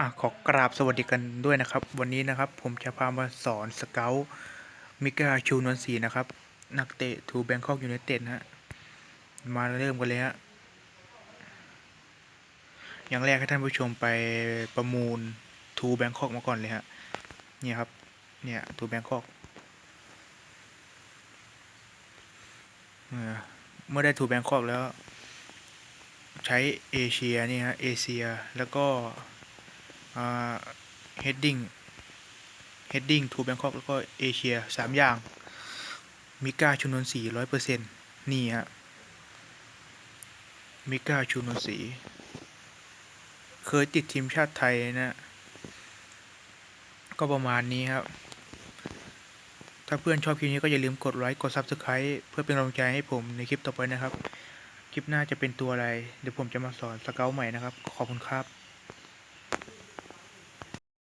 อะขอกราบสวัสดีกันด้วยนะครับ วันนี้นะครับผมจะพามาสอนสเกลมิกาชูนวลศรีนะครับ นักเตะทูแบงคอกยูไนเต็ดฮะมาเริ่มกันเลยฮะอย่างแรกให้ท่านผู้ชมไปประมูลทูแบงคอกมาก่อนเลยฮะเนี่ยครับเนี่ยทูแบงคอกเมื่อได้ทูแบงคอกแล้ว ใช้เอเชียนี่ฮะเอเชียแล้วก็ เฮดดิ้งเฮดดิ้งทูแบงคอกแล้วก็เอเชียสามอย่าง มิก้าชุนนสีร้อยเปอร์เซ็นต์นี่ฮะ มิก้าชุนนสี เคยติดทีมชาติไทยนะ ก็ประมาณนี้ครับ ถ้าเพื่อนชอบคลิปนี้ก็อย่าลืมกดไลค์ กด Subscribe เพื่อเป็นกำลังใจให้ผมในคลิปต่อไปนะครับ คลิปหน้าจะเป็นตัวอะไร เดี๋ยวผมจะมาสอนสเกลใหม่นะครับ ขอบคุณครับ